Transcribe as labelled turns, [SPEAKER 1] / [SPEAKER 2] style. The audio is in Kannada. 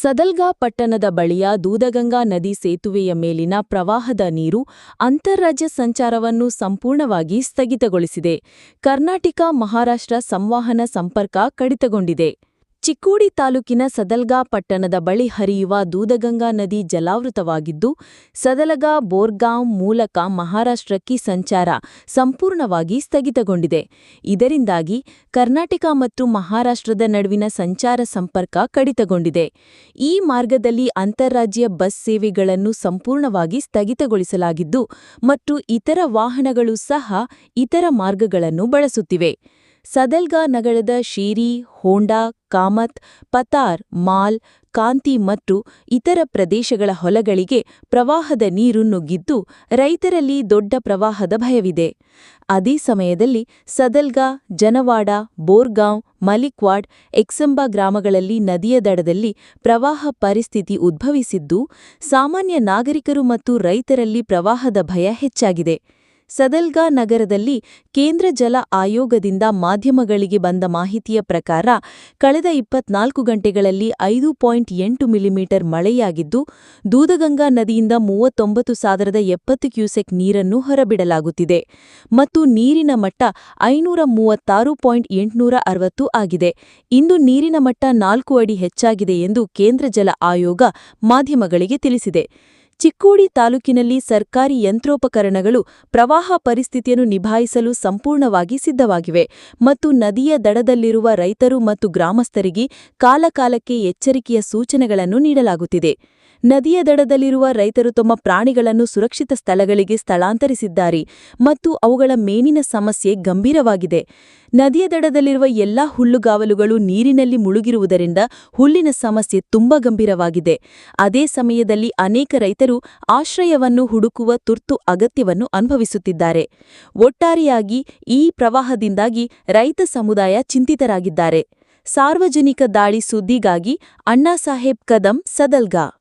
[SPEAKER 1] ಸದಲ್ಗಾ ಪಟ್ಟಣದ ಬಳಿಯ ದೂದಗಂಗಾ ನದಿ ಸೇತುವೆಯ ಮೇಲಿನ ಪ್ರವಾಹದ ನೀರು ಅಂತಾರಾಜ್ಯ ಸಂಚಾರವನ್ನು ಸಂಪೂರ್ಣವಾಗಿ ಸ್ಥಗಿತಗೊಳಿಸಿದೆ. ಕರ್ನಾಟಕ, ಮಹಾರಾಷ್ಟ್ರ ಸಂವಹನ ಸಂಪರ್ಕ ಕಡಿತಗೊಂಡಿದೆ. ಚಿಕ್ಕೋಡಿ ತಾಲೂಕಿನ ಸದಲ್ಗಾ ಪಟ್ಟಣದ ಬಳಿ ಹರಿಯುವ ದೂದಗಂಗಾ ನದಿ ಜಲಾವೃತವಾಗಿದ್ದು, ಸದಲಗಾ ಬೋರ್ಗಾಂವ್ ಮೂಲಕ ಮಹಾರಾಷ್ಟ್ರಕ್ಕೆ ಸಂಚಾರ ಸಂಪೂರ್ಣವಾಗಿ ಸ್ಥಗಿತಗೊಂಡಿದೆ. ಇದರಿಂದಾಗಿ ಕರ್ನಾಟಕ ಮತ್ತು ಮಹಾರಾಷ್ಟ್ರದ ನಡುವಿನ ಸಂಚಾರ ಸಂಪರ್ಕ ಕಡಿತಗೊಂಡಿದೆ. ಈ ಮಾರ್ಗದಲ್ಲಿ ಅಂತಾರಾಜ್ಯ ಬಸ್ ಸೇವೆಗಳನ್ನು ಸಂಪೂರ್ಣವಾಗಿ ಸ್ಥಗಿತಗೊಳಿಸಲಾಗಿದ್ದು, ಮತ್ತು ಇತರ ವಾಹನಗಳು ಸಹ ಇತರ ಮಾರ್ಗಗಳನ್ನು ಬಳಸುತ್ತಿವೆ. ಸದಲ್ಗಾ ನಗರದ ಶೀರಿ, ಹೋಂಡಾ, ಕಾಮತ್, ಪತಾರ್, ಮಾಲ್, ಕಾಂತಿ ಮತ್ತು ಇತರ ಪ್ರದೇಶಗಳ ಹೊಲಗಳಿಗೆ ಪ್ರವಾಹದ ನೀರು ನುಗ್ಗಿದ್ದು ರೈತರಲ್ಲಿ ದೊಡ್ಡ ಪ್ರವಾಹದ ಭಯವಿದೆ. ಅದೇ ಸಮಯದಲ್ಲಿ ಸದಲ್ಗಾ, ಜನವಾಡ, ಬೋರ್ಗಾಂವ್, ಮಲಿಕ್ವಾಡ್, ಎಕ್ಸಂಬಾ ಗ್ರಾಮಗಳಲ್ಲಿ ನದಿಯ ದಡದಲ್ಲಿ ಪ್ರವಾಹ ಪರಿಸ್ಥಿತಿ ಉದ್ಭವಿಸಿದ್ದು ಸಾಮಾನ್ಯ ನಾಗರಿಕರು ಮತ್ತು ರೈತರಲ್ಲಿ ಪ್ರವಾಹದ ಭಯ ಹೆಚ್ಚಾಗಿದೆ. ಸದಲ್ಗಾ ನಗರದಲ್ಲಿ ಕೇಂದ್ರ ಜಲ ಆಯೋಗದಿಂದ ಮಾಧ್ಯಮಗಳಿಗೆ ಬಂದ ಮಾಹಿತಿಯ ಪ್ರಕಾರ ಕಳೆದ ಇಪ್ಪತ್ನಾಲ್ಕು ಗಂಟೆಗಳಲ್ಲಿ ಐದು ಪಾಯಿಂಟ್ ಎಂಟು ಮಿಲಿಮೀಟರ್ ಮಳೆಯಾಗಿದ್ದು, ದೂದಗಂಗಾ ನದಿಯಿಂದ ಮೂವತ್ತೊಂಬತ್ತು ಸಾವಿರದ ಎಪ್ಪತ್ತು ಕ್ಯೂಸೆಕ್ ನೀರನ್ನು ಹೊರಬಿಡಲಾಗುತ್ತಿದೆ ಮತ್ತು ನೀರಿನ ಮಟ್ಟ ಐನೂರ ಮೂವತ್ತಾರು ಪಾಯಿಂಟ್ ಎಂಟುನೂರ ಅರವತ್ತು ಆಗಿದೆ. ಇಂದು ನೀರಿನ ಮಟ್ಟ ನಾಲ್ಕು ಅಡಿ ಹೆಚ್ಚಾಗಿದೆ ಎಂದು ಕೇಂದ್ರ ಜಲ ಆಯೋಗ ಮಾಧ್ಯಮಗಳಿಗೆ ತಿಳಿಸಿದೆ. ಚಿಕ್ಕೋಡಿ ತಾಲೂಕಿನಲ್ಲಿ ಸರ್ಕಾರಿ ಯಂತ್ರೋಪಕರಣಗಳು ಪ್ರವಾಹ ಪರಿಸ್ಥಿತಿಯನ್ನು ನಿಭಾಯಿಸಲು ಸಂಪೂರ್ಣವಾಗಿ ಸಿದ್ಧವಾಗಿವೆ ಮತ್ತು ನದಿಯ ದಡದಲ್ಲಿರುವ ರೈತರು ಮತ್ತು ಗ್ರಾಮಸ್ಥರಿಗೆ ಕಾಲಕಾಲಕ್ಕೆ ಎಚ್ಚರಿಕೆಯ ಸೂಚನೆಗಳನ್ನು ನೀಡಲಾಗುತ್ತಿದೆ. ನದಿಯ ದಡದಲ್ಲಿರುವ ರೈತರು ತಮ್ಮ ಪ್ರಾಣಿಗಳನ್ನು ಸುರಕ್ಷಿತ ಸ್ಥಳಗಳಿಗೆ ಸ್ಥಳಾಂತರಿಸಿದ್ದಾರೆ ಮತ್ತು ಅವುಗಳ ಮೇನಿನ ಸಮಸ್ಯೆ ಗಂಭೀರವಾಗಿದೆ. ನದಿಯ ದಡದಲ್ಲಿರುವ ಎಲ್ಲಾ ಹುಲ್ಲುಗಾವಲುಗಳು ನೀರಿನಲ್ಲಿ ಮುಳುಗಿರುವುದರಿಂದ ಹುಲ್ಲಿನ ಸಮಸ್ಯೆ ತುಂಬಾ ಗಂಭೀರವಾಗಿದೆ. ಅದೇ ಸಮಯದಲ್ಲಿ ಅನೇಕ ರೈತರು ಆಶ್ರಯವನ್ನು ಹುಡುಕುವ ತುರ್ತು ಅಗತ್ಯವನ್ನು ಅನುಭವಿಸುತ್ತಿದ್ದಾರೆ. ಒಟ್ಟಾರೆಯಾಗಿ ಈ ಪ್ರವಾಹದಿಂದಾಗಿ ರೈತ ಸಮುದಾಯ ಚಿಂತಿತರಾಗಿದ್ದಾರೆ. ಸಾರ್ವಜನಿಕ ದಾಳಿ ಸುದ್ದಿಗಾಗಿ ಅಣ್ಣಾಸಾಹೇಬ್ ಕದಂ ಸದಲ್ಗಾ.